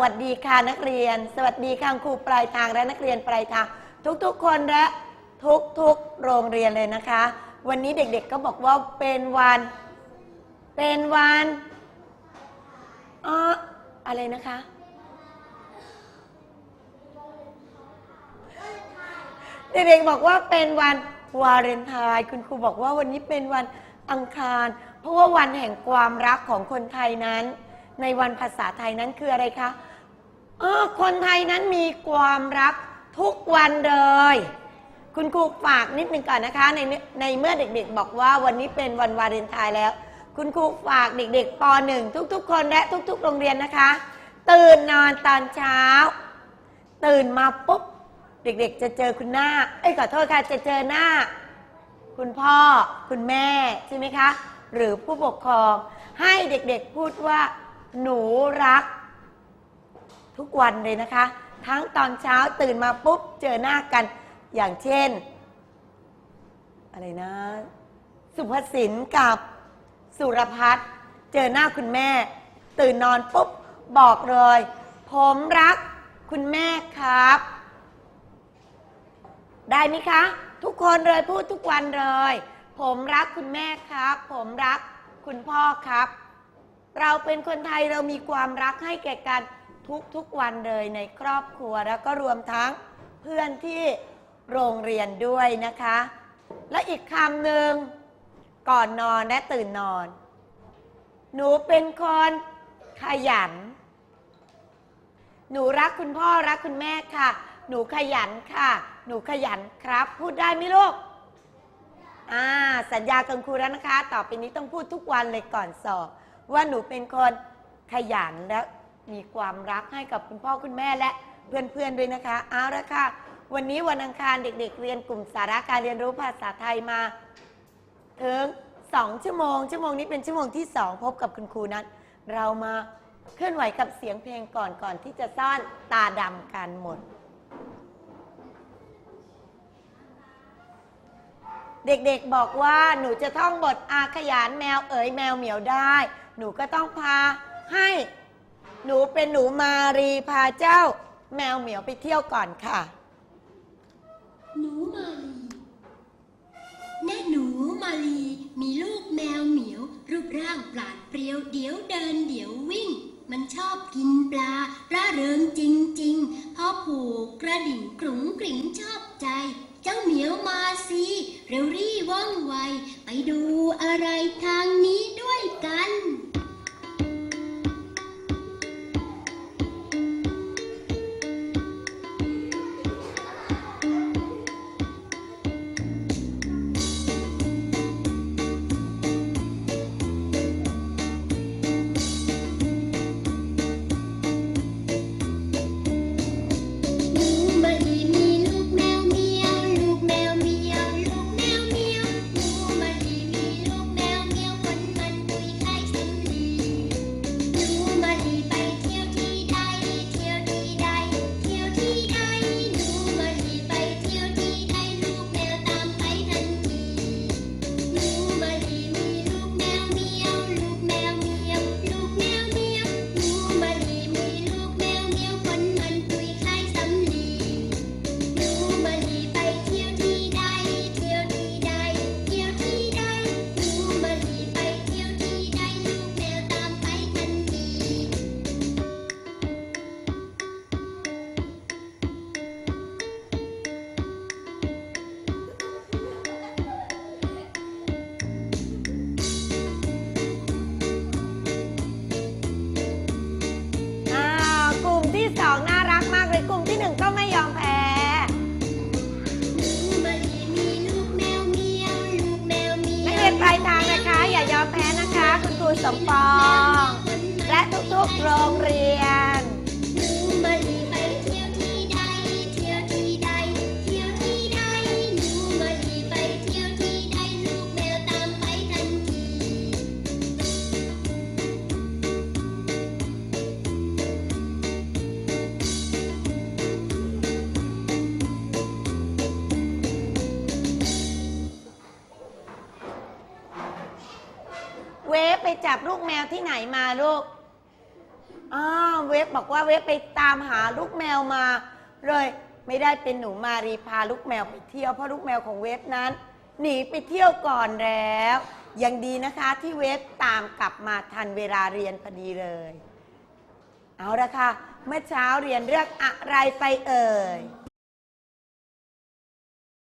วัสดีค่ะนักเรียน สวัสดีค่ะครูปลายทางและนักเรียนปลายทาง ทุกๆ คนและทุกๆ โรงเรียนเลยนะคะ วันนี้เด็กๆก็บอกว่าเป็นวัน เป็นวันอออะไรนะคะเด็กๆบอกว่าเป็นวันวาเลนไทน์คุณครูบอกว่าวันนี้เป็นวันอังคาร เพราะว่าวันแห่งความรักของคนไทยนั้น ในวันภาษาไทยนั้นคืออะไรคะเออคนไทยนั้นมีความรักทุกวันเลย คุณครูฝากนิดนึงก่อนนะคะ ในในเมื่อเด็กๆ บอกว่าวันนี้เป็นวันวาเลนไทน์แล้ว คุณครูฝากเด็กๆป .1 ทุกๆ คนและทุก ๆ โรงเรียนนะคะ ตื่นนอนตอนเช้า ตื่นมาปุ๊บเด็กๆ จะเจอคุณหน้า เอ้ยขอโทษค่ะ จะเจอหน้า คุณพ่อ คุณแม่ใช่ไหมคะ หรือผู้ปกครอง ให้เด็กๆพูดว่า หนูรัก ทุกวันเลยนะคะ ทั้งตอนเช้าตื่นมาปุ๊บเจอหน้ากันอย่างเช่น อะไรนะ สุภสินกับสุรพัฒน์เจอหน้าคุณแม่ ตื่นนอนปุ๊บบอกเลย ผมรักคุณแม่ครับ ได้ไหมคะ ทุกคนเลยพูดทุกวันเลย ผมรักคุณแม่ครับ ผมรักคุณพ่อครับ เราเป็นคนไทยเรามีความรักให้แก่กันทุกๆวันเลยในครอบครัวแล้วก็รวมทั้งเพื่อนที่โรงเรียนด้วยนะคะ และอีกคำหนึ่งก่อนนอนและตื่นนอน หนูเป็นคนขยัน หนูรักคุณพ่อรักคุณแม่ค่ะ หนูขยันค่ะ หนูขยันครับ พูดได้ไหมลูกอ่าสัญญากับครูแล้วนะคะ ต่อไปนี้ต้องพูดทุกวันเลยก่อนสอบ ว่าหนูเป็นคนขยันและมีความรักให้กับคุณพ่อคุณแม่และเพื่อนๆด้วยนะคะเอาละค่ะ วันนี้วันอังคารเด็ก ๆ เรียนกลุ่มสาระการเรียนรู้ภาษาไทยมา ถึง 2 ชั่วโมง ชั่วโมงนี้เป็นชั่วโมงที่ 2 พบกับคุณครูนัทเรามาเคลื่อนไหวกับเสียงเพลงก่อนก่อนที่จะซ่อนตาดำกันหมด เด็กๆบอกว่าหนูจะท่องบทอาขยานแมวเอ๋ยแมวเหมียวได้ หนูก็ต้องพาให้ หนูเป็นหนูมารีพาเจ้า แมวเหมียวไปเที่ยวก่อนค่ะ หนูมาลีแน่หนูมาลีมีลูกแมวเหมียว รูปร่างปราดเปรียวเดี๋ยวเดินเดี๋ยว หูกระดิ่งกรุงกริ่งชอบใจ เจ้าเหมียวมาสิเร็วรี่ว่องไว ไปดูอะไรทางนี้ด้วยกัน มปอง และทุกๆโรงเรียน จับลูกแมวที่ไหนมาลูก อ้าวเว็บบอกว่าเว็บไปตามหาลูกแมวมา เลย ไม่ได้เป็นหนูมารีพาลูกแมวไปเที่ยวเพราะลูกแมวของเว็บนั้น หนีไปเที่ยวก่อนแล้ว ยังดีนะคะที่เว็บตามกลับมาทันเวลาเรียนพอดีเลย เอาละค่ะ เมื่อเช้าเรียนเรื่องอะไรไปเอ่ย